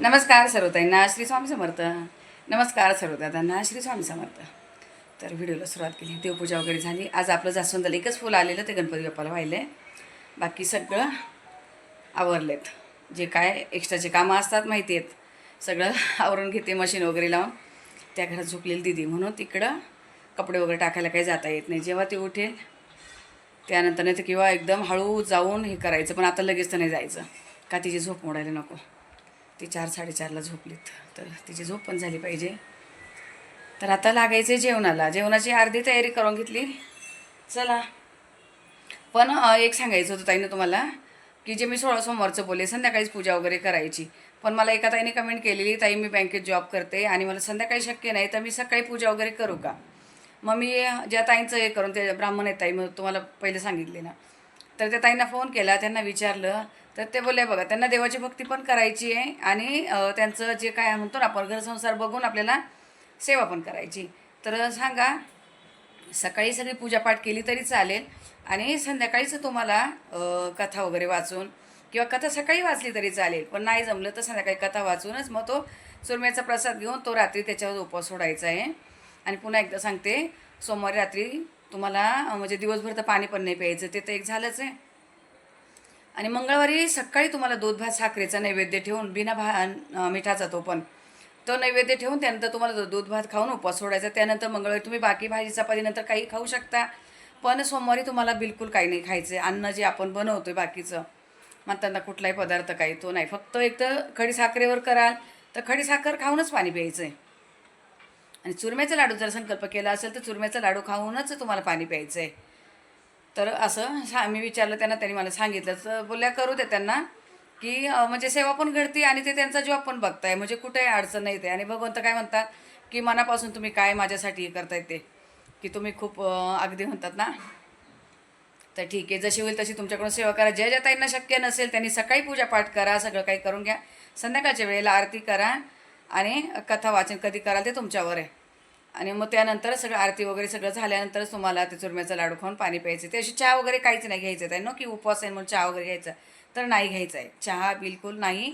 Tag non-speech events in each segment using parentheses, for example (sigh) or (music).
नमस्कार सर्वताईंना श्री स्वामी समर्थ. नमस्कार सर्वदादांना श्री स्वामी समर्थ. तर व्हिडिओला सुरुवात केली. देवपूजा वगैरे झाली. आज आपलं जास्वंदाला एकच फुल आलेलं ते गणपती बाप्पाला वाहिले बाकी सगळं आवरलेत. जे काय एक्स्ट्राचे कामं असतात माहिती आहेत सगळं आवरून घेते मशीन वगैरे लावून. त्या घरात झोपलेली दिदी म्हणून तिकडं कपडे वगैरे टाकायला काही जाता येत नाही. जेव्हा ती उठेल त्यानंतर नाही तर किंवा एकदम हळू जाऊन हे करायचं. पण आता लगेच तर नाही जायचं. का तिची झोप मोडायला नको. ती चार साडेचारला झोपलीत. तर तिची झोप पण झाली पाहिजे. तर आता लागायचं आहे जेवणाला. जेवणाची अर्धी तयारी करून घेतली. चला. पण एक सांगायचं होतं ताईनं तुम्हाला की जे मी सोळा सोमवारचं बोलले संध्याकाळीच पूजा वगैरे करायची. पण मला एका ताईने कमेंट केलेली ताई मी बँकेत जॉब करते आणि मला संध्याकाळी शक्य नाही तर मी सकाळी पूजा वगैरे करू का? मग मी ज्या ताईंचं हे करून ते ब्राह्मण आहेत ताई मग तुम्हाला पहिले सांगितले ना. तर त्या ताईंना फोन केला त्यांना विचारलं. तर ते बोलले बघा त्यांना देवाची भक्ती पण करायची आहे आणि त्यांचं जे काय म्हणतो ना आपण घरसंसार बघून आपल्याला सेवा पण करायची. तर सांगा सकाळी सगळी पूजापाठ केली तरी चालेल आणि संध्याकाळीच तुम्हाला कथा वगैरे वाचून किंवा कथा सकाळी वाचली तरी चालेल पण नाही जमलं तर संध्याकाळी कथा वाचूनच मग तो सुरम्याचा प्रसाद घेऊन तो रात्री त्याच्यावर उपवास सोडायचा आहे. आणि पुन्हा एकदा सांगते सोमवारी रात्री तुम्हाला म्हणजे दिवसभर तर पाणी पण नाही प्यायचं ते तर एक झालंच आहे. आणि मंगळवारी सकाळी तुम्हाला दूध भात साखरेचा नैवेद्य ठेवून बिना भा मिठाचा तो पण तो नैवेद्य ठेवून त्यानंतर तुम्हाला दूध भात खाऊन उपवास सोडायचा त्यानंतर मंगळवारी तुम्ही बाकी भाजी चपातीनंतर काही खाऊ शकता. पण सोमवारी तुम्हाला बिलकुल काही नाही खायचं अन्न जे आपण बनवतो आहे बाकीचं म्हणताना कुठलाही पदार्थ काही तो नाही. फक्त एक तर खडी साखरेवर कराल तर खडी साखर खाऊनच पाणी प्यायचं आहे आणि चुरम्याचा लाडू जर संकल्प केला असेल तर चुरम्याचा लाडू खाऊनच तुम्हाला पाणी प्यायचं आहे तर असं सा मी विचारलं त्यांना त्यांनी मला सांगितलं. तर बोलल्या करू दे त्यांना की म्हणजे सेवा पण घडते आणि ते त्यांचा जॉब पण बघताय. म्हणजे कुठे अडचण नाही ते. आणि भगवंत काय म्हणतात की मनापासून तुम्ही काय माझ्यासाठी हे करताय ते? की तुम्ही खूप अगदी म्हणतात ना? तर ठीक आहे. जशी होईल तशी तुमच्याकडून सेवा करा. ज्या ज्या ताईंना शक्य नसेल त्यांनी सकाळी पूजापाठ करा. सगळं काही करून घ्या. संध्याकाळच्या वेळेला आरती करा आणि कथा वाचन कधी कराल ते तुमच्यावर आहे. आणि मग त्यानंतर सगळं आरती वगैरे सगळं झाल्यानंतरच तुम्हाला ते चुरम्याचा लाडू खाऊन पाणी प्यायचं. ते अशी चहा वगैरे काहीच नाही घ्यायचं. आहे न की उपवास आहे म्हणून चहा वगैरे घ्यायचा. तर नाही घ्यायचा आहे. चहा बिलकुल नाही.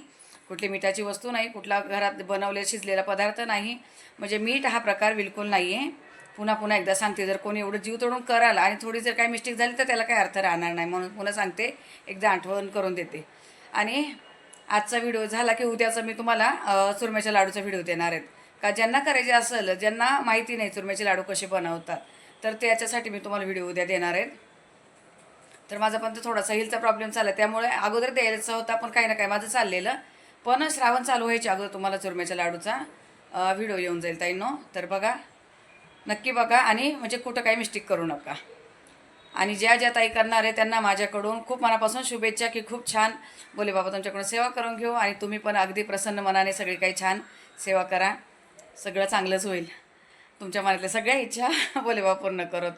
कुठली मिठाची वस्तू नाही. कुठला घरात बनवले शिजलेला पदार्थ नाही. म्हणजे मीठ हा प्रकार बिलकुल नाही आहे पुन्हा पुन्हा एकदा सांगते जर कोणी एवढं जीव तोडून कराल आणि थोडी जर काही मिस्टेक झाली तर त्याला काही अर्थ राहणार नाही. म्हणून पुन्हा सांगते एकदा आठवण करून देते. आणि आजचा व्हिडिओ झाला की उद्याचा मी तुम्हाला चुरम्याच्या लाडूचा व्हिडिओ देणार आहेत का ज्यांना करायचे असेल ज्यांना माहिती नाही चुरम्याचे लाडू कसे बनवतात तर त्याच्यासाठी मी तुम्हाला व्हिडिओ उद्या देणार आहेत तर माझा पण तो थोडासा हिलचा प्रॉब्लेम चालला त्यामुळे अगोदर द्यायचा होता पण काही ना काही माझं चाललेलं. पण श्रावण चालू व्हायच्या अगोदर तुम्हाला चुरम्याच्या लाडूचा व्हिडिओ येऊन जाईल ताईनो. तर बघा नक्की बघा आणि म्हणजे कुठं काही मिस्टेक करू नका. आणि ज्या ज्या ताई करणार आहे त्यांना माझ्याकडून खूप मनापासून शुभेच्छा की खूप छान. बोले बाबा तुमच्याकडून सेवा करून घेऊ आणि तुम्ही पण अगदी प्रसन्न मनाने सगळी काही छान सेवा करा. सगळं चांगलंच होईल. तुमच्या मनातल्या सगळ्या इच्छा (laughs) बोले पूर्ण करत.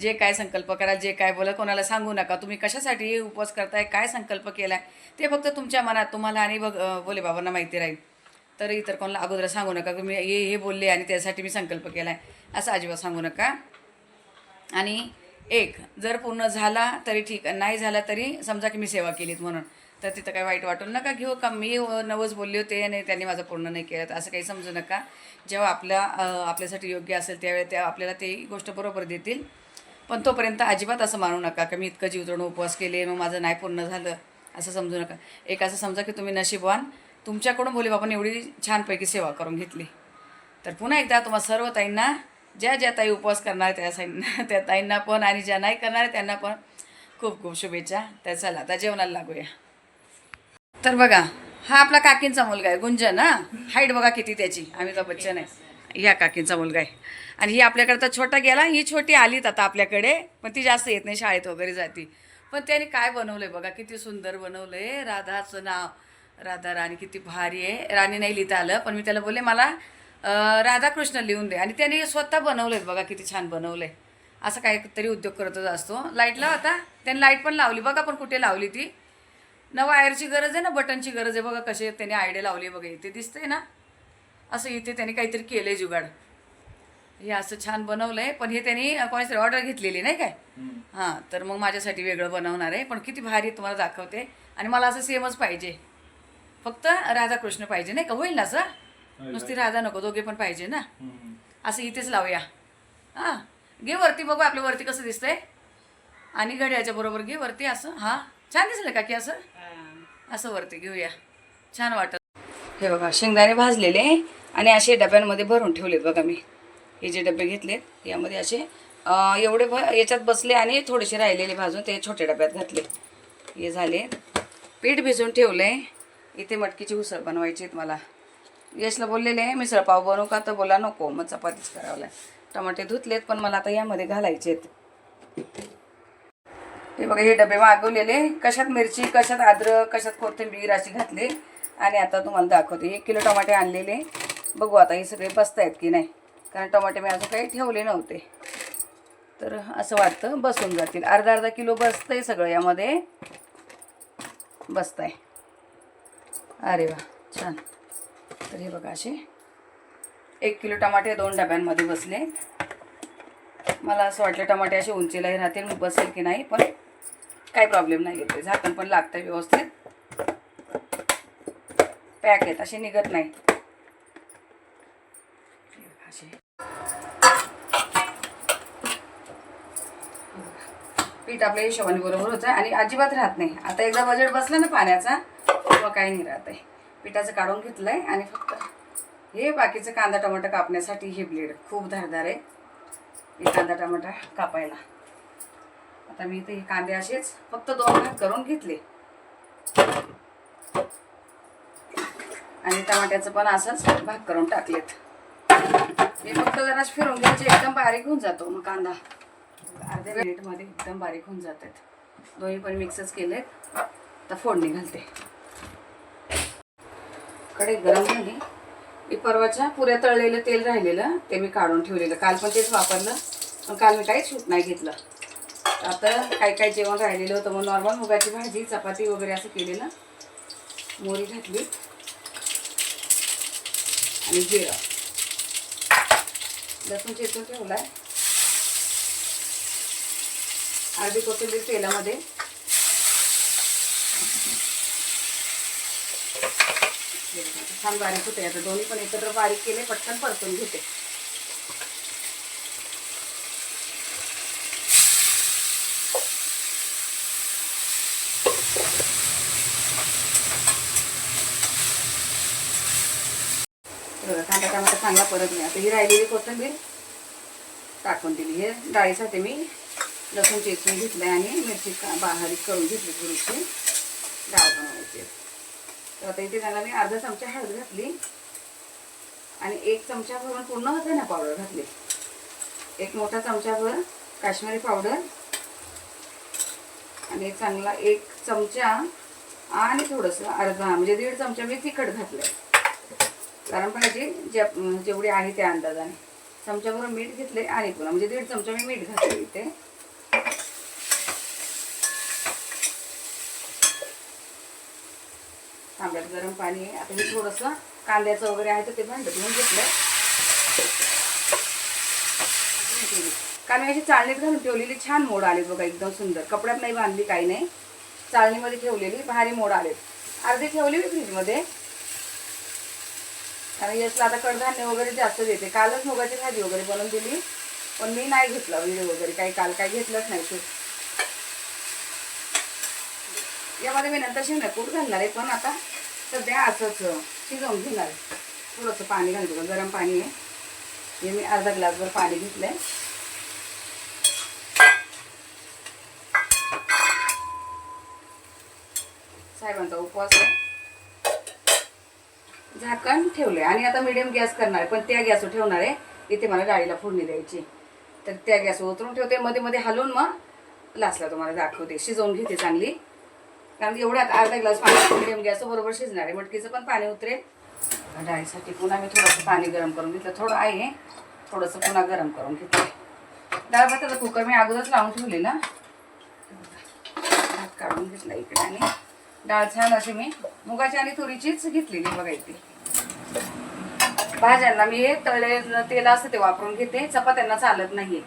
जे काय संकल्प करा जे काय बोला कोणाला सांगू नका. तुम्ही कशासाठी उपवास करताय काय संकल्प केला आहे ते फक्त तुमच्या मनात तुम्हाला आणि बघ बोलेबाबांना बोले बाबांना माहिती राहील. तर इतर कोणाला अगोदर सांगू नका की मी हे हे बोलले आणि त्यासाठी मी संकल्प केला आहे असं अजिबात सांगू नका. आणि एक जर पूर्ण झाला तरी ठीक. नाही झाला तरी समजा की मी सेवा केलीत म्हणून. तर तिथं काही वाईट वाटून नका घेऊ का? मी नवस बोलले होते आणि त्यांनी माझं पूर्ण नाही केलं. तर असं काही समजू नका. जेव्हा आपल्या आपल्यासाठी योग्य असेल त्यावेळी त्या आपल्याला ते गोष्ट बरोबर देतील. पण तोपर्यंत अजिबात असं मानू नका की मी इतकं जीवतोडून उपवास केले मग माझं नाही पूर्ण झालं. असं समजू नका. एक असं समजा की तुम्ही नशीबवान तुमच्याकडून बोले बाबांनी एवढी छानपैकी सेवा करून घेतली. तर पुन्हा एकदा तुम्हा सर्व ताईंना ज्या ज्या ताई उपवास करणार त्या साईंना (laughs) त्या ताईंना पण आणि ज्या नाही करणार त्यांना पण खूप खूप शुभेच्छा. तर चला आता जेवणाला लागूया. तर बघा हा आपला काकींचा मुलगा आहे गुंजन हा? हाईट बघा किती त्याची अमिताभ बच्चन आहे. ह्या काकींचा मुलगा आहे. आणि ही आपल्याकडे तर छोटा गेला ही छोटी आलीत आता आपल्याकडे पण ती जास्त येत नाही शाळेत वगैरे जाती. पण त्याने काय बनवलं आहे बघा किती सुंदर बनवलं आहे राधाचं नाव. राधा राणी किती भारी आहे. राणी नाही लिहिता आलं पण मी त्याला बोलले मला राधाकृष्ण लिहून दे. आणि त्याने स्वतः बनवलं आहे बघा किती छान बनवलं आहे असं काहीतरी उद्योग करतच असतो. लाईटला होता त्याने लाइट पण लावली बघा पण कुठे लावली ती. न वायरची गरज आहे ना बटनची गरज आहे. बघा कसे त्याने आयडिया लावली बघा इथे दिसतंय ना. असं इथे त्याने काहीतरी केलंय जुगाड. हे असं छान बनवलंय पण हे त्यांनी कोणाची ऑर्डर घेतलेली नाही काय? हां तर मग माझ्यासाठी वेगळं बनवणार आहे. पण किती भारी तुम्हाला दाखवते. आणि मला असं सेमच पाहिजे. फक्त राधाकृष्ण पाहिजे नाही का? होईल ना असं? नुसती राधा नको दोघे पण पाहिजे ना. असं इथेच लावूया. हां. घे वरती बघू आपल्या वरती कसं दिसतंय. आणि घड्याच्या बरोबर घे वरती असं. हां. छान दिसलं का की असं? असं वरती घेऊया. छान वाटत. हे बघा शेंगदाणे भाजलेले आणि असे डब्यांमध्ये भरून ठेवलेत बघा मी. हे जे डबे घेतलेत यामध्ये असे एवढे भ याच्यात बसले आणि थोडेसे राहिलेले भाजून ते छोट्या डब्यात घातले. हे झाले. पीठ भिजवून ठेवलं आहे इथे मटकीची उसळ बनवायची आहेत मला. यशला बोललेले आहे मिसळपाव बनवू का? तर बोला नको. मग चपातीच करावं लागेल. टमाटे धुतलेत पण मला आता यामध्ये घालायचे आहेत. हे बघा हे डबे मागवलेले कशात मिरची कशात अद्रक कशात कोथिंबीर अशी घातली. आणि आता तुम्हाला दाखवते. एक किलो टमाटे आणलेले. बघू आता हे सगळे बसत आहेत की नाही. कारण टमाटे मी अजून काही ठेवले नव्हते. तर असं वाटतं बसून जातील. अर्धा अर्धा किलो बसतं आहे सगळं यामध्ये. बसत आहे अरे वा छान. तर हे बघा असे. एक किलो टमाटे दोन डब्यांमध्ये बसले. मला असं वाटलं टमाटे असे उंचीलाही राहतील मी बसेल की नाही पण काही प्रॉब्लेम नाही येते झाकण पण लागतं व्यवस्थित. पॅक आहेत असे निघत नाही. असे पीठ आपल्या हिशोबाने बरोबर होतं आणि अजिबात राहत नाही. आता एकदा बजेट बसलं ना पाण्याचा तेव्हा काही नाही राहत आहे पिठाचं काढून घेतलं आहे आणि फक्त हे बाकीचं कांदा टमाटर कापण्यासाठी हे ब्लेड खूप धारदार आहे. हे कांदा टमाटर कापायला. आता मी इथे हे कांदे असेच फक्त दोन भाग करून घेतले. आणि टमाट्याचं पण असंच भाग करून टाकलेत. हे फक्त जरा फिरून घ्यायचे एकदम बारीक होऊन जातो मग कांदा. अर्ध्या मिनिटमध्ये एकदम बारीक होऊन जातात. दोन्ही पण मिक्सच केलेत. आता फोडणी घालते. कडे गरम झाली. मी परवाच्या पुऱ्या तळलेलं तेल राहिलेलं ते मी काढून ठेवलेलं. काल पण तेच वापरलं पण काल मी काहीच शूट नाही घेतलं. आता काय काय जेवण राहिलेलं होतं मग नॉर्मल मुगाची भाजी चपाती वगैरे असं केलेलं. मोरी घातली. आणि जिरं. लसूण चेचून आहे अर्धी कोथिंबीर तेलामध्ये. छान बारीक होते आता दोन्ही पण एकत्र बारीक केले पटकन परतून घेते बघा, कांदा टमाटा चांगला परत नाही. आता ही राहिलेली कोथिंबीर टाकून दिली. हे डाळीसाठी मी लसूण चेचून घेतलं आहे आणि मिरची का करून घेतली थोडीशी. डाळ बनवायची. तर आता इथे त्याला मी अर्धा चमचा हळद घातली आणि एक चमचा भरून पूर्ण धना पावडर घातली. एक मोठा चमचाभर काश्मीरी पावडर आणि चांगला एक चमचा आणि थोडंसं अर्धा म्हणजे दीड चमचा मी तिखट घातलं कारण पाहिजे जे जेवढी आहे त्या अंदाजाने. चमच्याभर मीठ घेतले आणि पुन्हा म्हणजे दीड चमचा मी मीठ घातले इथे. तांब्यात गरम पाणी आहे. आता हे थोडंसं कांद्याचं वगैरे आहे तर ते भांडं घेऊन घेतलं कारण मी अशी चाळणीत घालून ठेवलेली छान मोड आले बघा एकदम सुंदर. कपड्यात नाही बांधली काही नाही. चाळणीमध्ये ठेवलेली भारी मोड आलेत. अर्धी ठेवली फ्रीजमध्ये. कारण यशला आता कडधान्य वगैरे जास्त देते. कालच मुगाची भाजी वगैरे बनवून दिली. पण मी नाही घेतला विडे वगैरे. काही काल काही घेतलंच नाही तू. यामध्ये मी नंतर शेवण्या कूट घालणार आहे पण आता सध्या असंच शिजवून घेणार आहे. थोडंसं पाणी घालतो गरम पाणी आहे. हे मी अर्धा ग्लासभर पाणी घेतलंय. साहेबांचा उपवास आहे. झाकण ठेवलंय. आणि आता मिडियम गॅस करणार आहे पण त्या गॅसवर ठेवणार आहे. इथे मला डाळीला फोडणी द्यायची. तर त्या गॅसवर उतरून ठेवते. मध्ये मध्ये हलवून मग लास्टला तुम्हाला दाखवते. शिजवून घेते चांगली. कारण एवढ्यात अर्धा ग्लास पाणी मिडियम गॅस बरोबर शिजणार आहे. मटकीचं पण पाणी उतरेल. डाळीसाठी पुन्हा मी थोडंसं पाणी गरम करून घेतलं. थोडं आहे. थोडंसं पुन्हा गरम करून घेतलं डाळ भाताचा कुकर मी अगोदरच लावून ठेवलेला भात काढून घेतला इकडे आणि. डाळ छान अशी मी मुगाची आणि तुरीचीच घेतलेली बघा इथे. भाज्यांना मी हे तळे तेल असतं ते वापरून घेते. चपात्यांना चालत नाहीये.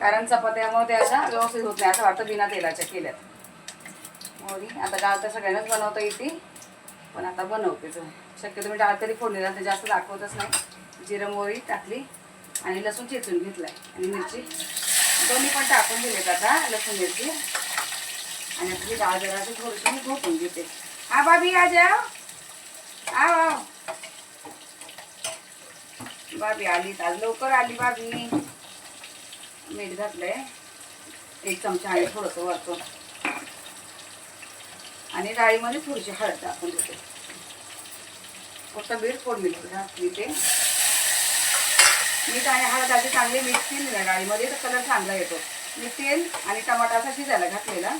कारण चपात्यामुळे त्या अशा व्यवस्थित होत नाही असं वाटतं बिना तेलाच्या केल्यात. मोरी आता डाळ तर सगळ्यांनाच बनवता येते. पण आता बनवते शक्यतो मी डाळ तरी फोडणीला तर जास्त दाखवतच नाही. जिरं मोरी टाकली आणि लसूण चेचून घेतलाय. आणि मिरची. दोन्ही पण टाकून दिलेत आता लसूण मिरची. आणि आपली डाळ जरा थोडीशी मी घोटून घेते. हा भाभी आ बाबी आली आज लवकर आली बाबी मीठ घातलंय. एक चमचा आणि थोडंसं वरतो आणि डाळीमध्ये थोडीशी हळद टाकून देते. फक्त बीट फोडणी घातली ते. मीठ आणि हळद चांगले चांगली मिक्स केली ना डाळीमध्ये तर कलर चांगला येतो. मी तेल आणि टमाटाचा शिजायला घातलेला.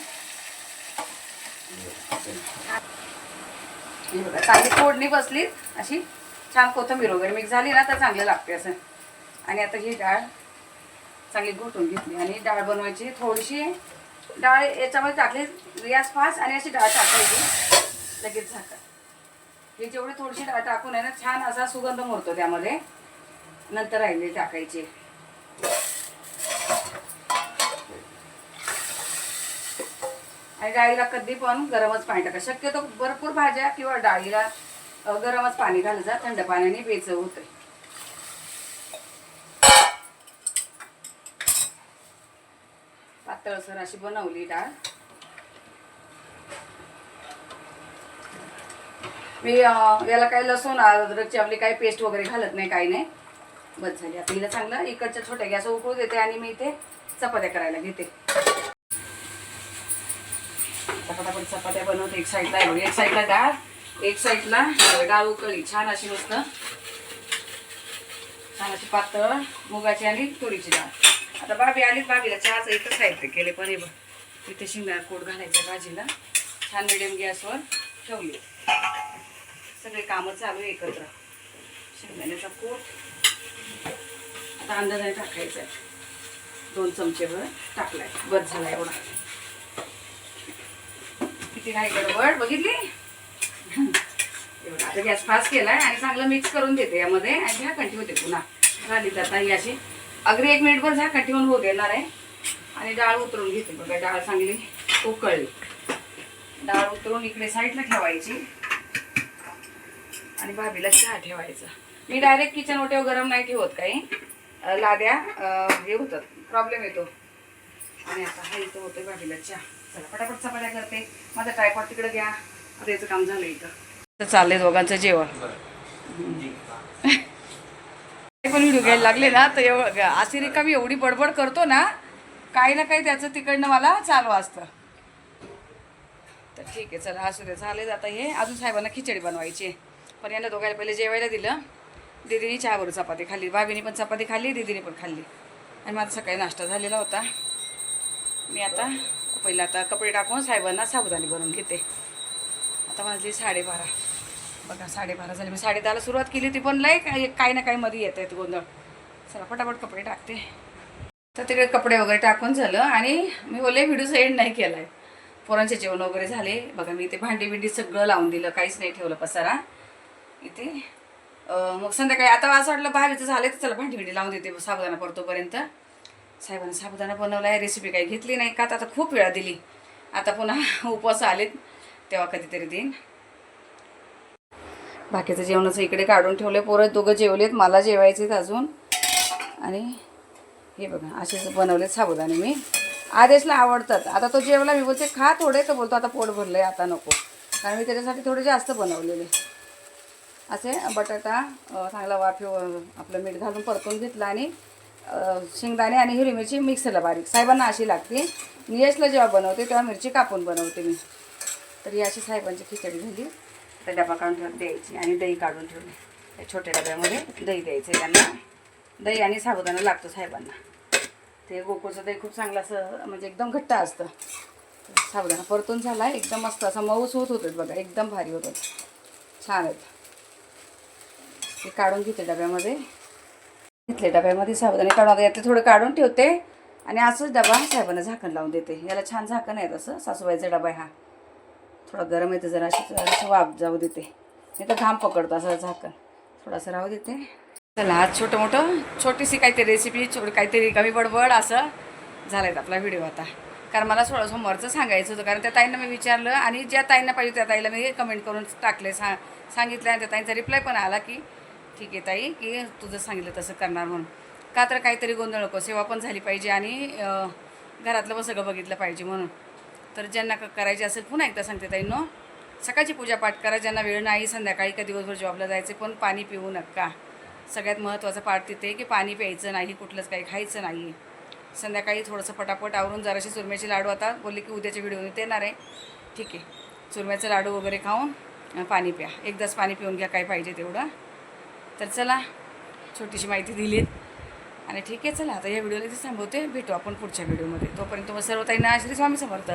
हे बघा चांगली फोडणी बसली अशी छान कोथिंबीर वगैरे मिक्स झाली ना तर चांगलं लागते असं. आणि आता ही डाळ चांगली घोटून घेतली. आणि डाळ बनवायची थोडीशी डाळ याच्यामध्ये टाकली रियाज फास्ट आणि अशी डाळ टाकायची लगेच झाका ही जेवढी थोडीशी डाळ टाकून आहे ना छान असा सुगंध मोडतो त्यामध्ये. नंतर राहिली टाकायची. आणि डाळीला कधी पण गरमच पाणी टाका. शक्यतो भरपूर भाज्या किंवा डाळीला गरमच पाणी घालत जा थंड पाण्याने बेचव होते पातळसर अशी बनवली डाळ. मी याला काही लसूण अद्रकची आपली काही पेस्ट वगैरे घालत नाही काही नाही. बस झाली. आता हिला चांगलं इकडच्या छोट्या गॅस उकळू देते आणि मी इथे चपात्या करायला घेते. पटापट चपात्या बनवते. एक साईडला आहे बघ, एक साईडला डाळ एक साईडला डाळ उकळी छान अशी मस्त. छान अशी पातळ मुगाची आणि तुरीची डाळ. आता बाबी आलीच बाबीला चहाचं एकच साहित्य केले पण हे बघ इथे शिंगणार कोट घालायचं भाजीला. छान मिडियम गॅसवर ठेवली. सगळे कामं चालू आहे एकत्र. शेंगदाण्याचा कोट आता अंदाजाने टाकायचा आहे दोन चमचेभर टाकलाय. बस झाला एवढा. किती नाही गडबड बघितली? एवढा आता गॅस फास्ट केलाय आणि चांगलं मिक्स करून देते यामध्ये आणि झाकण ठेवते पुन्हा. झाली तर आता ही अशी. अगदी एक मिनिटभर झाकण ठेवून होऊ देणार आहे. आणि डाळ उतरून घेते बघा डाळ चांगली उकळली. डाळ उतरून इकडे साईडला ठेवायची. आणि भाभीला चहा ठेवायचा. मी डायरेक्ट किचन ओट्यावर गरम नाही ठेवत काही. लाद्या हे होतात. प्रॉब्लेम येतो. आणि आता हा इथं होतं भाभीला चहा. चला पटापट चपात्या करते. माझा ट्रायपॉड तिकडे घ्या. आता याचं काम झालं इथं. तर चाललंय दोघांचं जेवण. (laughs) पण व्हिडिओ घ्यायला लागले ना तर एवढं अशी रिकामी एवढी बडबड करतो ना काही ना काही त्याचं तिकडनं मला चालू असतं. तर ठीक आहे चला असू दे झाले आता हे. अजून साहेबांना खिचडी बनवायची. पण यांना दोघांना पहिले जेवायला दिलं. दीदीने चहाबरोबर चपाती खाल्ली भाभीने पण चपाती खाल्ली दीदीने पण खाल्ली. आणि माझा सकाळी नाश्ता झालेला होता. मी आता पहिलं आता कपडे टाकून साहेबांना साबुदाणी बनवून घेते. आता वाजली साडेबारा. बघा साडेबारा झाले. मी साडेदहाला सुरुवात केली होती पण लय काय काही ना काही मध्ये येत आहेत गोंधळ. चला पटापट कपडे टाकते. तर तिकडे कपडे वगैरे टाकून झालं आणि मी बोलले व्हिडिओ एंड नाही केला आहे पोरांचे जेवण वगैरे झाले. बघा मी इथे भांडी बिंडी सगळं लावून दिलं. काहीच नाही ठेवलं पसारा. इथे. मग संध्याकाळी आता असं वाटलं बाहेरचं झालं तर चला भांडी बिंडी लावून देते साबुदाणा परतोपर्यंत. साहेबांना साबुदाणा बनवला आहे रेसिपी काही घेतली नाही. का तर आता खूप वेळा दिली. आता पुन्हा (laughs) उपवास आलेत. तेव्हा कधीतरी देईन. बाकीचं जेवणाचं इकडे काढून ठेवले पोरं दोघं जेवलेत. मला जेवायचे अजून. आणि हे बघा असेच बनवलेत साबुदाणे मी. आदेशला आवडतात. आता तो जेवला मी बोलते खा थोडे. तर बोलतो आता पोट भरलंय आता नको. कारण मी त्याच्यासाठी थोडे जास्त बनवलेले. असे बटाटा चांगला वाफे आपलं मीठ घालून परतून घेतला आणि शेंगदाणे आणि हिरवी मिरची मिक्सरला बारीक. साहेबांना अशी लागते. यशला जेव्हा बनवते तेव्हा मिरची कापून बनवते मी. तर ही अशी साहेबांची खिचडी झाली. तर डबा काढून ठेवून द्यायची आणि दही काढून ठेवली. त्या छोट्या डब्यामध्ये दही द्यायचं त्यांना. दही आणि साबुदाणा लागतो साहेबांना. ते गोकुळचं दही खूप चांगलं असं म्हणजे एकदम घट्ट असतं. साबुदाणा परतून झाला एकदम मस्त असा मऊस होत होतं बघा एकदम भारी होतं. छान आहेत ते काढून घेते डब्यामध्ये. घेतले डब्यामध्ये साबुदाणे काढून यातले थोडं काढून ठेवते. आणि असंच डबा साहेबांना झाकण लावून देते. याला छान झाकण आहे तसं सासूबाईचा डबा आहे हा. थोडा गरम येतं जरा अशी जरासं वाफ जाऊ देते. नाही तर घाम पकडतो असं झाकण. थोडासा राहू देते. चला आज छोटं मोठं छोटीशी काहीतरी रेसिपी छोट काहीतरी कमी बडबड असं झालं आपला व्हिडिओ आता. कारण मला थोडं सोमवारचं सांगायचं होतं कारण त्या ताईंना मी विचारलं आणि ज्या ताईंना पाहिजे त्या ताईला मी कमेंट करून टाकले सा सांगितलं आणि त्या ताईंचा रिप्लाय पण आला की ठीक आहे ताई की तुझं सांगितलं तसं करणार म्हणून. का तर काहीतरी गोंधळ नको सेवा पण झाली पाहिजे आणि घरातलं पण सगळं बघितलं पाहिजे म्हणून. तर ज्यांना क- करायची असेल पुन्हा एकदा सांगते ताई नो. सकाळची पूजापाठ करा ज्यांना वेळ नाही संध्याकाळी का दिवसभर जॉबला जायचं पण पाणी पिऊ नका. सगळ्यात महत्त्वाचं पाठ तिथे की पाणी प्यायचं नाही कुठलंच काही खायचं नाही. संध्याकाळी थोडंसं पटापट आवरून जराशी चुरम्याचे लाडू आता बोलले की उद्याच्या व्हिडिओने येणार आहे. ठीक आहे. चुरम्याचं लाडू वगैरे खाऊन पाणी प्या. एकदाच पाणी पिऊन घ्या काय पाहिजे तेवढं. तर चला छोटीशी माहिती दिलीत. आणि ठीक आहे चला आता या व्हिडिओला इथे थांबवते. भेटू आपण पुढच्या व्हिडिओमध्ये. तोपर्यंत मग सर्व ताईंना श्री स्वामी समर्थ.